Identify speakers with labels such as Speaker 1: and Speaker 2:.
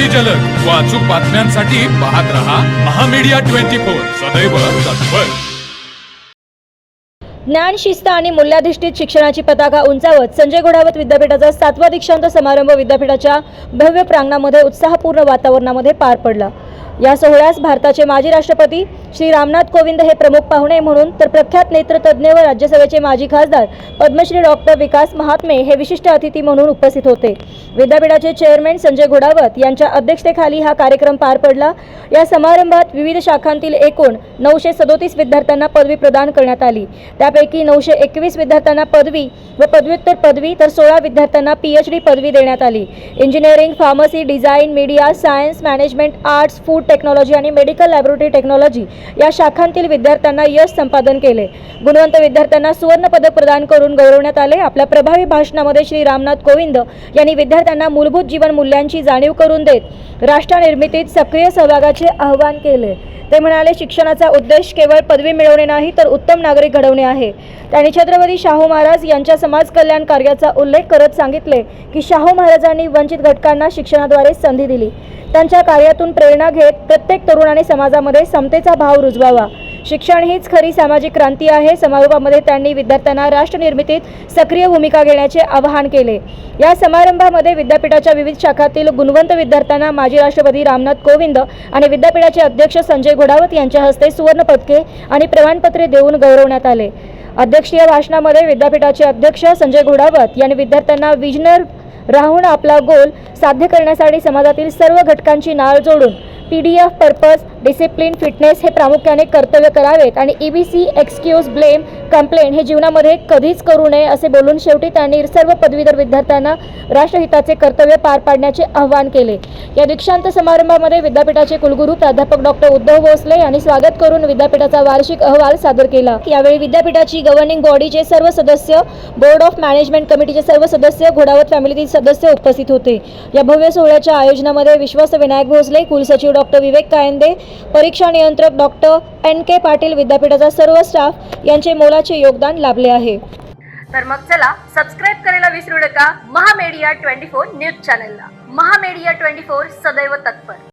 Speaker 1: अति जलद. व अचूक बातम्यांसाठी पाहत रहा महामीडिया ट्वेंटी फोर. सदैव तत्पर.
Speaker 2: ज्ञान शिस्त आणि मूल्याधिष्ठित शिक्षणाची पताका उंचावत संजय घोडावत विद्यापीठाचा सातवा दीक्षांत समारंभ विद्यापीठाच्या भव्य प्रांगणामध्ये उत्साहपूर्ण वातावरणामध्ये पार पडला. या सोहळ्यास भारताचे माजी राष्ट्रपती श्री रामनाथ कोविंद हे प्रमुख पाहुणे म्हणून तर प्रख्यात नेत्रतज्ञ व राज्यसभेचे माजी खासदार पद्मश्री डॉक्टर विकास महात्मे हे विशिष्ट अतिथी म्हणून उपस्थित होते. विद्यापीठाचे चेअरमॅन संजय घोडावत यांच्या अध्यक्षतेखाली हा कार्यक्रम पार पडला. या समारंभात विविध शाखांतील एकूण नऊशे सदोतीस विद्यार्थ्यांना पदवी प्रदान करण्यात आली. त्यापैकी नऊशे एकवीस विद्यार्थ्यांना पदवी व पदव्युत्तर पदवी तर सोळा विद्यार्थ्यांना पी एच डी पदवी देण्यात आली. Engineering pharmacy design media science management arts food technology आणि मेडिकल लॅबोरेटरी टेक्नॉलॉजी या शाखांतील विद्यार्थ्यांना यश संपादन केले. गुणवंत विद्यार्थ्यांना सुवर्ण पदक प्रदान करून गौरवण्यात आले. आपल्या प्रभावी भाषणामध्ये श्री रामनाथ कोविंद यांनी विद्यार्थ्यांना मूलभूत जीवन मूल्यांची जाणीव करून देत राष्ट्रनिर्मितीत सक्रिय सहभागाचे आवाहन केले. ते म्हणाले शिक्षणाचा उद्देश केवळ पदवी मिळवणे नाही तर उत्तम नागरिक घडवणे आहे. त्यांनी छत्रपती शाहू महाराज यांच्या समाज कल्याण कार्याचा उल्लेख करत सांगितले की शाहू महाराजांनी वंचित घटकांना शिक्षणाद्वारे संधी दिली. त्यांच्या कार्यातून प्रेरणा घेत प्रत्येक तरुणाने समाजामध्ये समतेचा भाव रुजवावा. शिक्षण हीच खरी सामाजिक क्रांती आहे. समारोपामध्ये त्यांनी विद्यार्थ्यांना राष्ट्रनिर्मितीत सक्रिय भूमिका घेण्याचे आवाहन केले. या समारंभामध्ये विद्यापीठाच्या विविध शाखातील गुणवंत विद्यार्थ्यांना माजी राष्ट्रपती रामनाथ कोविंद आणि विद्यापीठाचे अध्यक्ष संजय घोडावत यांच्या हस्ते सुवर्ण पदके आणि प्रमाणपत्रे देऊन गौरवण्यात आले. अध्यक्षीय भाषणामध्ये विद्यापीठाचे अध्यक्ष संजय घोडावत यांनी विद्यार्थ्यांना विजनर राहून आपला गोल साध्य करण्यासाठी समाजातील सर्व घटकांची नाळ जोडून P D F purpose discipline fitness हे प्रामुख्याने कर्तव्य करावेत आणि E B C excuse blame complaint हे जीवनामध्ये कधीच करू नये असे बोलून शेवटी त्यांनी सर्व पदवीधर विद्यार्थ्यांना राष्ट्रहिताचे कर्तव्य पार पाडण्याचे आवाहन केले. या दीक्षांत समारंभामध्ये विद्यापीठाचे कुलगुरू प्राध्यापक डॉक्टर उद्धव भोसले यांनी स्वागत करून विद्यापीठाचा वार्षिक अहवाल सादर केला. यावेळी विद्यापीठाची गव्हर्निंग बॉडीचे सर्व सदस्य बोर्ड ऑफ मॅनेजमेंट कमिटीचे सर्व सदस्य घोडावत फॅमिलीतील सदस्य उपस्थित होते. या भव्य सोहळ्याच्या आयोजनामध्ये विश्वास विनायक भोसले कुलसचिव डॉक्टर विवेक कायंदे परीक्षा नियंत्रक डॉक्टर एन के पाटील विद्यापीठाचा सर्व स्टाफ यांचे मोलाचे योगदान लाभले आहे.
Speaker 3: तर मग चला सबस्क्राईब करायला विसरू नका. महामेडिया ट्वेंटी फोर न्यूज चॅनलला महामेडिया ट्वेंटी फोर सदैव तत्पर.